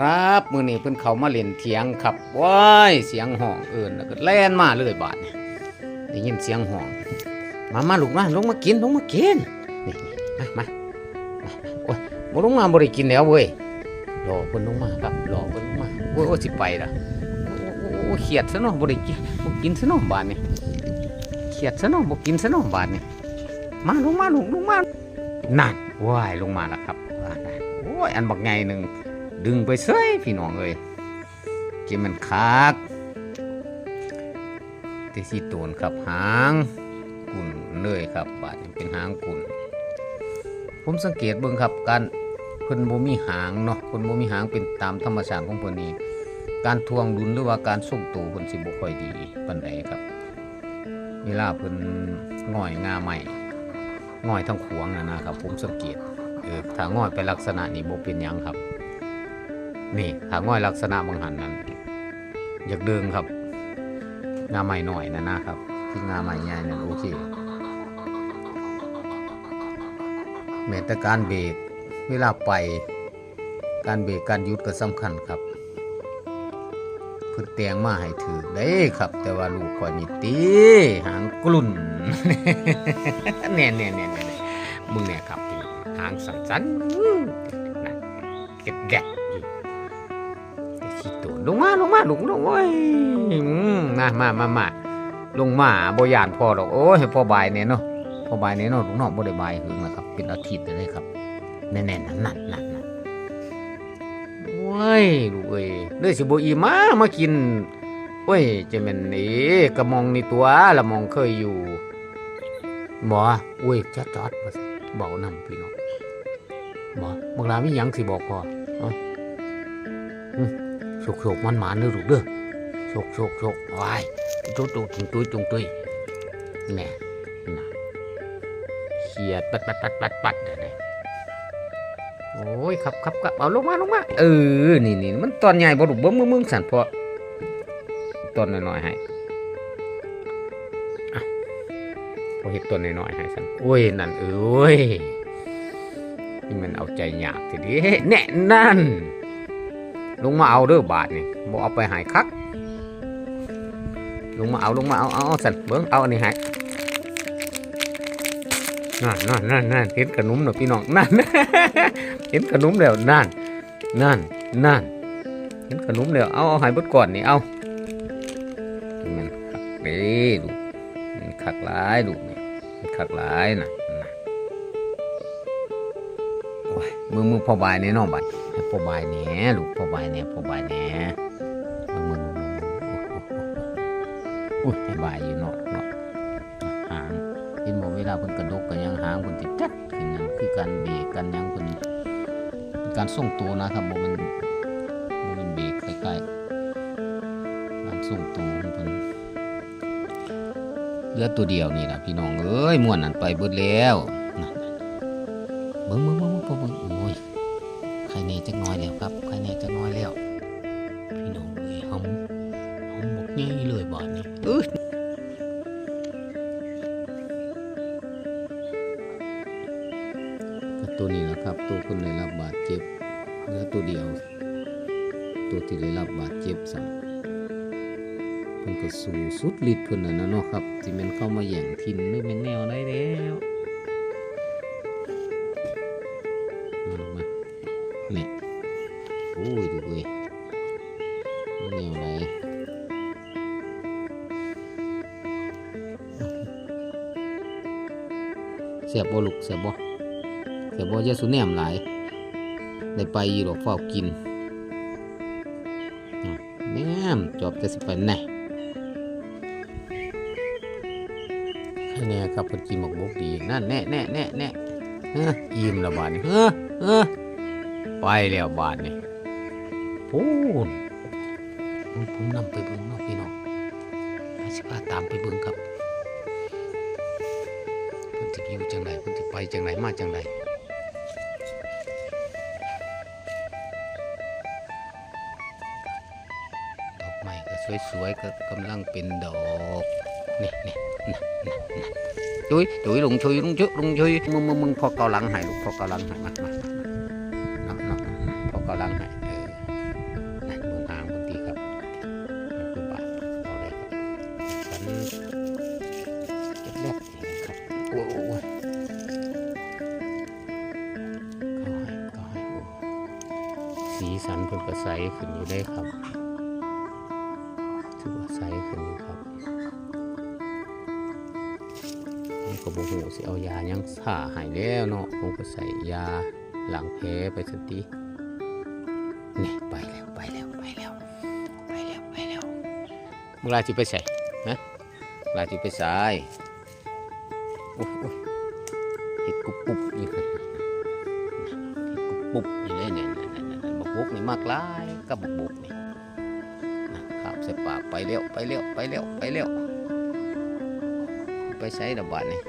ครับมือนี้เพิ่นเขามาเล่นเถียงครับว้ายเสียงห้องเอิ้นแล้วก็แล่นมาเลยบาดนี้ได้ยินเสียงห้อง มามาลูกมาลงมากินลงมากินนี่มามามาโอ้ยบ่ลงมาบ่ได้กินแล้วเว้ยรอเพิ่นลงมาครับรอเพิ่นลงมาโอ้ยโอ้สิไปละโอ้โอ้อ้เครียดซะเนาะบ่ได้กินบ่กินซะเนาะบาดนี้เครียดซะเนาะบ่กินซะเนาะบาดนี้มาลงมาลูกลงมานั่นว้ายลงมาแล้วครับว่าได้โอ้ยอันบักใหญ่หนึ่ง ดึงไปเซ้ยพี่น้องเอ้ยกินมันคักเตสีโตนครับหางกุ่นเลยครับบาดเป็นหางกุ่นผมสังเกตเบิ่งครับการเพิ่นบ่มีหางเนาะเพิ่นบ่มีหางเป็นตามธรรมชาติของเพิ่นนี่การทวงดุลหรือว่าการส่งตัวเพิ่นสิบ่ค่อยดีปานใดครับ เวลาเพิ่นง่อยงาใหม่ง่อยทั้งขวงนะนะครับ ผมสังเกตเออถ้าง่อยไปลักษณะนี้บ่เป็นหยังครับ นี่หางง่อยลักษณะบางหันนั้นอยากเดิงครับ งาใหม่หน่อยนะนะครับคืองาใหม่ใหญ่นั่นโอเคแม้แต่การเบรกเวลาไปการเบรกการยุดก็สำคัญครับพิ่นแต่งมาให้ถือได้ครับ แต่ว่าลูกคอยมีตีหางกลุ่นแน่แน่แน่แน่แน่มึงเนี่ยครับหางสั้นๆนั่นเก็บแดกอยู่ขี้ตูน ลงมาลงมาลงลงโอ้ยมามามามาลงมาบ่ยานพ่อดอกโอ้ยพ่อบายเนี่ยเนาะพ่อบายเนี่ยเนาะลูกน้องบ่ได้บายหึงนะครับเป็นอาทิตย์เลยครับแน่ๆนั่นนั่นนั่นโอ้ยลูกเอ้ยเด้อสิบ่อีมามากินโอ้ยจะแม่นนี่กระมองนี่ตัวละมองเคยอยู่บ่โอ้ยจัดจอดบ่หนเบานํพี่น้องบ่บักลามีหยังสิบอกพ่อเอ้า โชกโชกมันหมานเด้อลูกเด้อโชกโชกโชกวายจุ๊จุ๊จุงตุ้ยจุงตุ้ยแน่นะเขียดปัดปัดปัดปัดปัดเด้อโอ้ยครับครับครับเอาลงมาลงมาเออนี่นี่มันตอนใหญ่บ่ลูกเบิ่งมึงมึงสั่นพอตอนน้อยๆให้พอเฮ็ดต้นน้อยๆให้สันโอ้ย นั่นเอ้ยนี่มันเอาใจยากทีเดียแน่นั่น ลงมาเอาเด้อบาทนี่บ่เอาไปหายคัก ลงมาเอาลงมาเอาเอาสันเบิ้งเอาอันนี้ใหายนั่นนั่นนั่นนั่นเห็นขนมเนาะพี่น้องนั่นเห็นขนมแล้วนั่นนั่นนั่นเห็นขนมแล้วเอาเอาหายบดก่อนนี่เอามันคักเด้ดูมันคักหลายดูนี่มันคักหลายนะนะมือมือพอบายในี่เน้องบัดให้ พ่อบายแหน่ลูกพ่อบายแหน่พ่อบายแหน่มึงมึงมึงมึงอุ้ยบายอยู่เนาะเนาะหางเห็นบ่เวลาเพิ่นกระดกกันยังหางเพิ่นติดจัดขึ้นนั่นคือการเบรกกันยังเพิ่นการส่งตัวนะครับบ่มันบ่มันเบรกใกล้ๆการส่งตัวของเพิ่นเหลือตัวเดียวนี่ล่ะพี่น้องเอ้ยม่วนนั่นไปเบิดแล้วเบิ่งเบิ่งเบิ่งเบิ่งเบิ่งโอ้ย ใครเน่จักหน้อยแล้วครับใครเน่จักหน้อยแล้ว พี่น้องเอ้ยหอมหอมบกใหญ่เลยบาดนี้เอ้ยก็ตัวนี้แหละครับ ตัวคนได้รับบาดเจ็บเหลือตัวเดียว ตัวที่ได้รับบาดเจ็บสั่งเพิ่นก็สู้สุดฤทธิ์เพิ่นน่ะนะเนาะครับที่แม่นเข้ามาแย่งทินหรือแม่นแนวได้แล้ว เนี่ยโอ้ยดูเว้ยมันเหนียวไรเสียบบ่ลูกเสียบบ่เสียบบ่อยาสุแนมหลายได้ไปยู่หรอกเฝ้ากินแนมจอบจะสิไปแน่ให้แน่ครับเพิ่นกินหมกบกดีนั่นแน่แน่แน่แน่เฮ้ออิ่มละบาดนี่เฮ้อเฮ้อ ไปแล้วบาทนี่พูนผมผมนำไปเบิ่งเนาะพี่น้องอาสิพาตามไปเบิ่งครับเพิ่นจะอยู่จังไดเพิ่นจะไปจังไดมาจังไดดอกไม้ก็สวยๆก็กำลังเป็นดอกนี่นี่นะนะนะจุยจุยลงชุยลงชุยลงชุยมึงมึงมึ เขารักไหนเออนะเมืองหางบนที่ครับคุณป่าเอาเลยครับฉันเก็บเลือดครับโอ้โหก็ให้ก็ให้สีสันเพิ่นก็ใสขึ้นอยู่ได้ครับถือว่าใสขึ้นครับนี่ก็บ่ฮู้สิเอายายังสาหายแล้วเนาะผมก็ใส่ยาหลังแพ้ไปสักที นี่ไปแล้วไปแล้วไปแล้วไปแล้วไปแล้วมึงลาสิไปใส่นะลาสิไปใส่โอ้ยโอ้ยเฮ็ดกุบปุบอยู่เฮ็ดกุบปุบอยู่เลยเนี่ยเนี่ยเนี่ยบักบุกนี่มากหลายกับบักบุกนี่นะครับใส่ปากไปเร็วไปเร็วไปเร็วไปเร็วไปใช้ระบาดนี่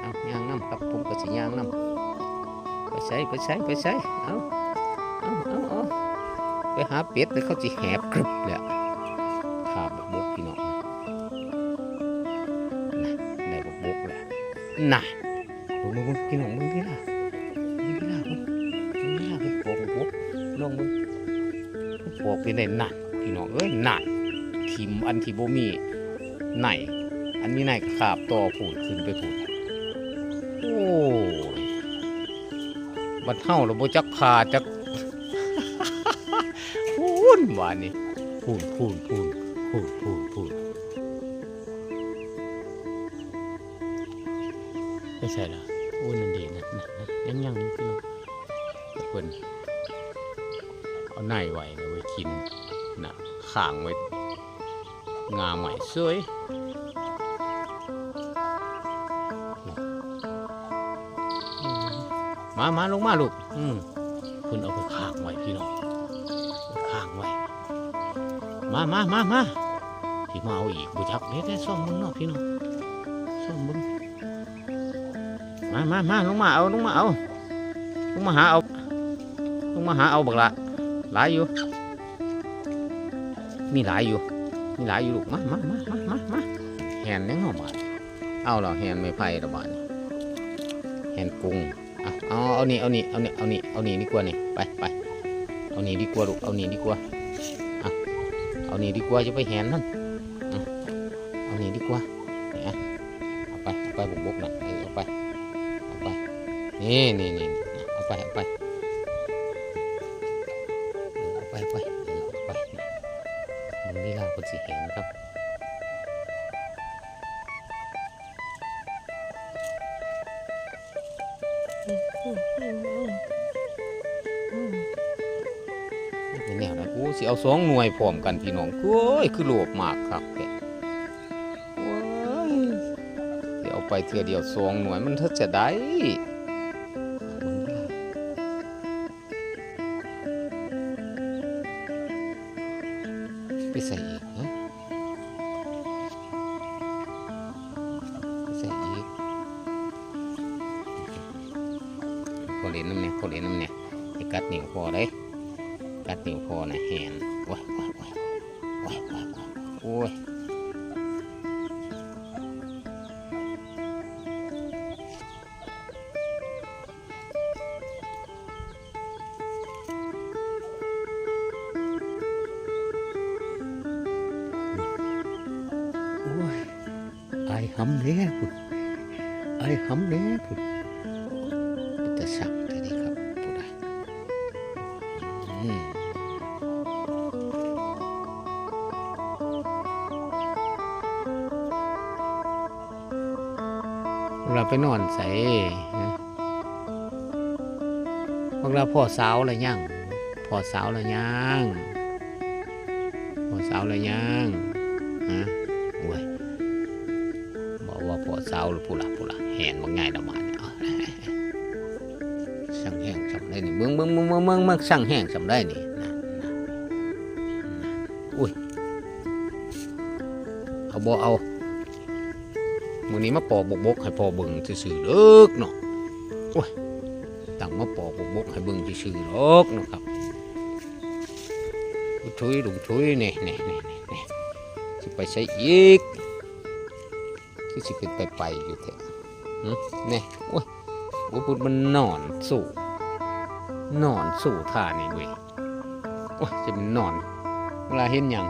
เอาย่างน้ำครับผมก็สิย่างน้ำไปใช้ไปใช้ไปใช้เอา ไปหาเป็ดเลยเขาจิแหบกรึบเลยอะขาบักบุกพี่น้องนะได้บกบุกเลยน่ะมึงมึงมึงพี่น้องมึงพี่ล่ะมึงพี่ล่ะมึงพี่ล่ะมึงปอกบกบุกลองมึงมึงปอกไปได้นั่นพี่น้องเอ้ยหนั่นทิมอันที่บมีไหนอันมีไหนขาบต่อผูดขึ้นไปผูดโอ้ยบัดเท่าเราบ่จักขาจัก นวานนี่พูนพูนพูนพูนพูนพูนไม่ใช่ละโอ้ยนั่นดีนะนะนะยังยังนี่พี่น้องเพิ่นเอาไหนไว้นะไว้กินนะข้างไว้งาใหม่สวยมามาลงมาลูก อืมคุณเอาไปขางไว้พี่น้อง ข้างไว้ มามามามาพี่มาเอาอีกบุจักเด็ดซ่อมมึงเนาะพี่น้องซ่อมมึงมามามาลงมาเอาลงมาเอาลงมาหาเอาลงมาหาเอาบักละหลายอยู่ มีหลายอยู่ มีหลายอยู่ลูกมามามามามามาแหนยังเอาบาดเอาเหรอแหนไม่ไผ่ละบาดแหนกุ้งเอาเอาเอานี่เอานี่เอานี่เอานี่เอานี่ดีกว่านี่ไปไป เอานี่ดีกว่าลูกเอานี่ดีกว่าเอาหนี่ดีกว่าจะไปแหนนั่นเอาหนี่ดีกว่าเนี่ยเอาไปเอาไปบุกบุกนะเออเอาไปเอาไปนี่นี่นี่นี่เอาไปเอาไปเออเอาไปเอาไปเออเอาไปมันนี่ล่าคนสีแหนครับ สิเอาสองหน่วยพร้อมกันพี่น้องโอ้ยคือโลภมากครับแกโอ้ยสิเอาไปเทื่อเดียวสองหน่วยมันเท่าจะได้ไปใส่อีกฮะไปใส่อีกพอเล่นน้ำเนี่ยพอเล่นน้ำเนี่ยไอ้กัดหนิ้วพอได้ กัดนิ้วคอนะแหนโอ้ยโอ้ยโอ้ยโอ้ยโอ้ยโอ้หำเนี่ยพุ่นไอ้หำเนี่ยพุ่นเป็น เราไปนอนใส่พวกเราพ่อสาวอะไรยังพ่อสาวอะไรยังพ่อสาวอะไรยังฮะโอ้ยบอกว่าพ่อสาวหรือผู้ละผู้ละแหนบางไงละมาเนี่ยเอาสั่งแห้งสำได้นี่เมืองเมืองเมืองเมืองเมืองเมืองสั่งแห้งสำได้นี่นะนะนะอุ้ยเอาบ่เอา มือนี้มาปอกบกบกให้พอเบิ่งซื่อๆเลิกเนาะโอ้ยตั้งมาปอกบกบกให้เบิ่งซื่อๆเลิกเนาะครับลุยลุงชุยนี่นี่นี่นี่นี่สิไปใช้อีกที่สิเป็นไปไปอยู่เถอะหึนี่โอ้ยว่าพุมันนอนสู่นอนสู่ท่านี่เว้ยโอ้ยจะมันนอนเวลาเห็นยัง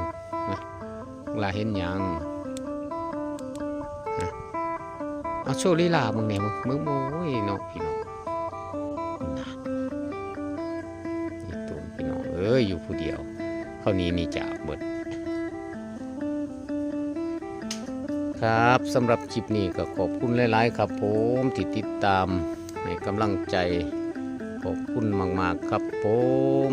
เวลาเห็นยัง เอาโชว์ลีลามึงเนี่ยมึงมึงโอ้ยเนาะพี่น้องนะนี่ตัวอ้ยอยู่ผู้เดียวเขานี้นี่จากเบิดครับสำหรับคลิปนี้ก็ขอบคุณหลาย ๆ ครับผมที่ติดตามให้กำลังใจขอบคุณมาก ๆ ครับผม